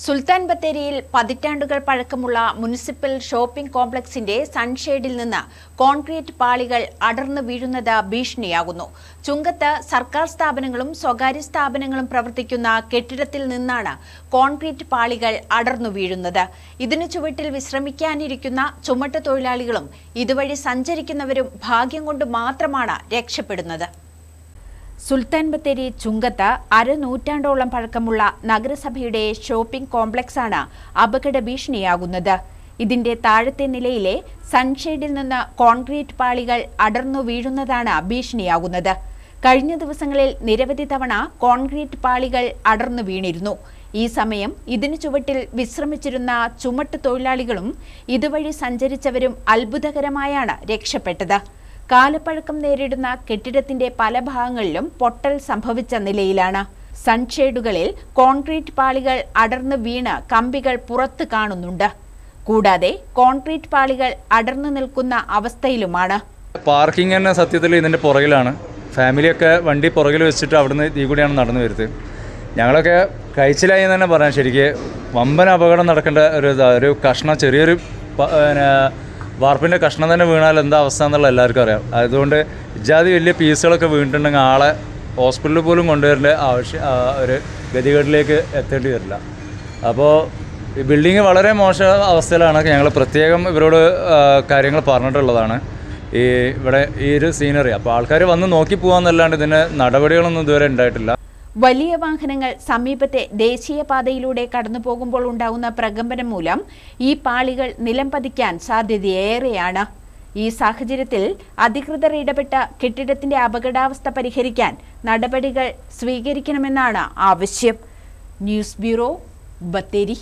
സുൽത്താൻ ബത്തേരിയിൽ പതിറ്റാണ്ടുകൾ പഴക്കമുള്ള മുനിസിപ്പൽ ഷോപ്പിംഗ് കോംപ്ലക്സിന്റെ സൺഷെയ്ഡിൽ നിന്ന് കോൺക്രീറ്റ് പാളികൾ അടർന്നു വീഴുന്നത് ഭീഷണിയാകുന്നു. ചുങ്കത്ത് സർക്കാർ സ്ഥാപനങ്ങളും സ്വകാര്യ സ്ഥാപനങ്ങളും പ്രവർത്തിക്കുന്ന കെട്ടിടത്തിൽ നിന്നാണ് കോൺക്രീറ്റ് പാളികൾ അടർന്നു വീഴുന്നത്. ഇതിനു ചുവട്ടിൽ വിശ്രമിക്കാനിരിക്കുന്ന ചുമട്ട് തൊഴിലാളികളും ഇതുവഴി സഞ്ചരിക്കുന്നവരും ഭാഗ്യം കൊണ്ട് മാത്രമാണ് രക്ഷപ്പെടുന്നത്. സുൽത്താൻ ബത്തേരി ചുങ്കത്ത് അരനൂറ്റാണ്ടോളം പഴക്കമുള്ള നഗരസഭയുടെ ഷോപ്പിംഗ് കോംപ്ലക്സാണ് അപകട ഭീഷണിയാകുന്നത്. ഇതിന്റെ താഴത്തെ നിലയിലെ സൺഷെയ്ഡിൽ നിന്ന് കോൺക്രീറ്റ് പാളികൾ അടർന്നു വീഴുന്നതാണ് ഭീഷണിയാകുന്നത്. കഴിഞ്ഞ ദിവസങ്ങളിൽ നിരവധി തവണ കോൺക്രീറ്റ് പാളികൾ അടർന്നു വീണിരുന്നു. ഈ സമയം ഇതിനു ചുവട്ടിൽ വിശ്രമിച്ചിരുന്ന ചുമട്ട് തൊഴിലാളികളും ഇതുവഴി സഞ്ചരിച്ചവരും അത്ഭുതകരമായാണ് രക്ഷപ്പെട്ടത്. കാലപ്പഴക്കം നേരിടുന്ന കെട്ടിടത്തിന്റെ പല ഭാഗങ്ങളിലും പൊട്ടൽ സംഭവിച്ച നിലയിലാണ്. സൺഷെയ്ഡുകളിൽ കോൺക്രീറ്റ് പാളികൾ അടർന്നു വീണ് കമ്പികൾ പുറത്ത് കാണുന്നുണ്ട്. കൂടാതെ കോൺക്രീറ്റ് പാളികൾ അടർന്നു നിൽക്കുന്ന അവസ്ഥയിലുമാണ്. പാർക്കിംഗ് തന്നെ സത്യത്തിൽ ഇതിന്റെ പുറകിലാണ്. ഫാമിലിയൊക്കെ വണ്ടി പുറകിൽ വെച്ചിട്ട് അവിടുന്ന് ഈ കൂടിയാണ് നടന്നു വരുന്നത്. ഞങ്ങളൊക്കെ കഴിച്ചിലായി തന്നെ പറയാം. ശരിക്ക് വമ്പൻ അപകടം നടക്കേണ്ട ഒരു ഒരു കഷ്ണം ചെറിയൊരു വാർപ്പിന്റെ കഷ്ണം തന്നെ വീണാൽ എന്താ അവസ്ഥ എന്നുള്ള എല്ലാവർക്കും അറിയാം. അതുകൊണ്ട് ഇജാതി വലിയ പീസുകളൊക്കെ വീണിട്ടുണ്ടെങ്കിൽ ആളെ ഹോസ്പിറ്റലിൽ പോലും കൊണ്ടുവരേണ്ട ആവശ്യം ഒരു ഗതികേടിലേക്ക് എത്തേണ്ടി വരില്ല. അപ്പോൾ ഈ ബിൽഡിങ് വളരെ മോശം അവസ്ഥയിലാണ്. ഞങ്ങൾ പ്രത്യേകം ഇവരോട് കാര്യങ്ങൾ പറഞ്ഞിട്ടുള്ളതാണ്. ഈ ഇവിടെ ഈ ഒരു സീനറി അപ്പോൾ ആൾക്കാർ വന്ന് നോക്കി പോകാമെന്നല്ലാണ്ട് ഇതിന് നടപടികളൊന്നും ഇതുവരെ ഉണ്ടായിട്ടില്ല. വലിയ വാഹനങ്ങൾ സമീപത്തെ ദേശീയപാതയിലൂടെ കടന്നു പോകുമ്പോൾ ഉണ്ടാകുന്ന പ്രകമ്പനം മൂലം ഈ പാളികൾ നിലം പതിക്കാൻ സാധ്യതയേറെയാണ്. ഈ സാഹചര്യത്തിൽ അധികൃതർ ഇടപെട്ട കെട്ടിടത്തിന്റെ അപകടാവസ്ഥ പരിഹരിക്കാൻ നടപടികൾ സ്വീകരിക്കണമെന്നാണ് ആവശ്യം. News bureau Bathery.